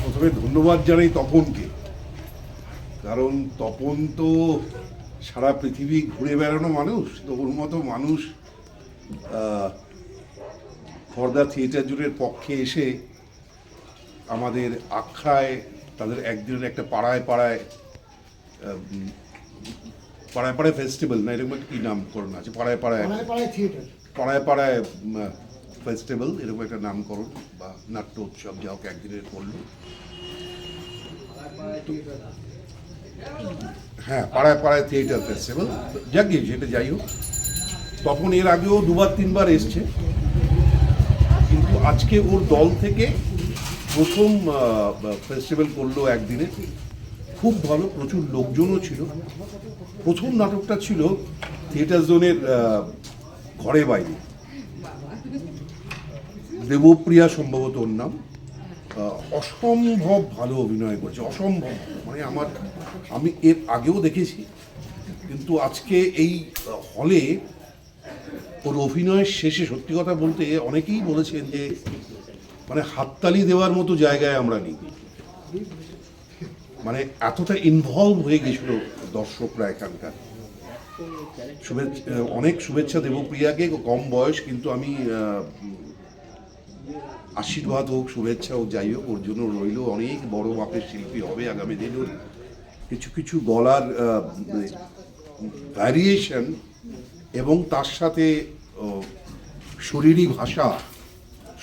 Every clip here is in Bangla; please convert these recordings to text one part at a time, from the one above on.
প্রথমে ধন্যবাদ জানাই তপনকে। কারণ তপন তো সারা পৃথিবী ঘুরে বেড়ানো মানুষ তো ওর মতো মানুষ খর্দা থিয়েটার জুড়ের পক্ষে এসে আমাদের আখড়ায় তাদের একদিনের একটা পাড়ায় পাড়ায় পাড়ায় পাড়ায় ফেস্টিভ্যাল না এরকম একটা কি নামকরণ আছে? পাড়ায় পাড়ায় পাড়ায় পাড়ায় ফেস্টিভ্যাল এরকম একটা নামকরণ বা নাট্য উৎসব যা হোক একদিনের করল। হ্যাঁ পাড়ায় পাড়ায় থিয়েটার ফেস্টিভ্যাল যাক গিয়ে সেটা যাই হোক। তখন এর আগেও দুবার, তিনবার এসছে। কিন্তু আজকে ওর দল থেকে প্রথম ফেস্টিভ্যাল করল একদিনে। খুব ভালো, প্রচুর লোকজনও ছিল। প্রথম নাটকটা ছিল থিয়েটার জোনের ঘরে বাইরে। দেবপ্রিয়া সম্ভবত ওর নাম। অসম্ভব ভালো অভিনয় করেছে, অসম্ভব। মানে আমার, আমি এর আগেও দেখেছি, কিন্তু আজকে এই হলে ওর অভিনয়ের শেষে সত্যি কথা বলতে অনেকেই বলেছেন যে মানে হাততালি দেওয়ার মতো জায়গায় আমরা নেই। মানে এতটা ইনভলভ হয়ে গেছিল দর্শকরা এখানকার। শুভেচ্ছা অনেক শুভেচ্ছা দেব প্রিয়াকে, কম বয়স, কিন্তু আমি আশীর্বাদ হোক, শুভেচ্ছা হোক, যাই হোক, ওর জন্য রইল অনেক বড় মাপের শিল্পী হবে আগামী দিন। ওর কিছু কিছু গলার ভ্যারিয়েশন এবং তার সাথে শরীরী ভাষা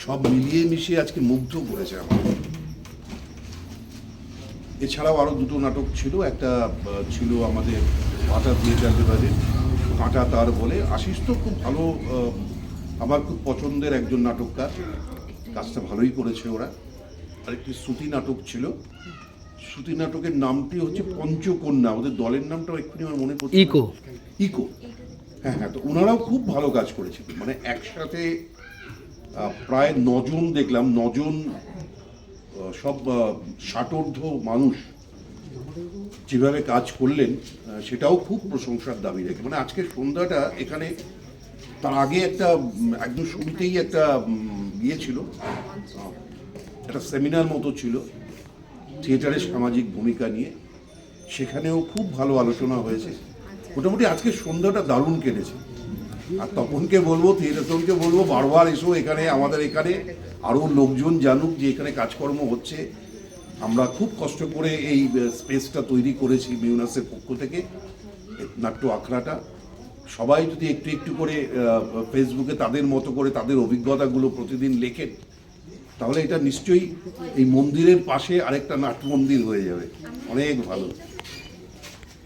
সব মিলিয়ে মিশিয়ে আজকে মুগ্ধ করেছে আমার এছাড়াও আরও দুটো নাটক ছিল। একটা ছিল আমাদের কাঁটা থিয়েটার বিভাগে কাঁটা তার বলে। আশিস তো খুব ভালো আমার খুব পছন্দের একজন নাটককার। কাজটা ভালোই করেছে ওরা। আরেকটি শ্রুতি নাটক ছিল। শ্রুতি নাটকের নামটি হচ্ছে পঞ্চকন্যা। ওদের দলের নামটাও এক্ষুনি আমার মনে পড়ছে ইকো। ইকো। হ্যাঁ হ্যাঁ তো ওনারাও খুব ভালো কাজ করেছিল মানে একসাথে প্রায় নজন দেখলাম নজন সব ষাটোর্ধ মানুষ যেভাবে কাজ করলেন সেটাও খুব প্রশংসার দাবি রেখে। মানে আজকের সন্ধ্যাটা এখানে তার আগে একটা একদম শুরুতেই একটা ইয়ে ছিল একটা সেমিনার মতো ছিল থিয়েটারের সামাজিক ভূমিকা নিয়ে। সেখানেও খুব ভালো আলোচনা হয়েছে। মোটামুটি আজকে সন্ধ্যাটা দারুণ কেটেছে। আর তপনকে বলব, থিয়েটারকে বলব, বারবার এসো এখানে, আমাদের এখানে আরও লোকজন জানুক যে এখানে কাজকর্ম হচ্ছে। আমরা খুব কষ্ট করে এই স্পেসটা তৈরি করেছি মিউনাসের পক্ষ থেকে, নাট্য আখড়াটা। সবাই যদি একটু একটু করে ফেসবুকে তাদের মতো করে তাদের অভিজ্ঞতাগুলো প্রতিদিন লেখেন, তাহলে এটা নিশ্চয়ই এই মন্দিরের পাশে আরেকটা নাট্য মন্দির হয়ে যাবে। অনেক ভালো।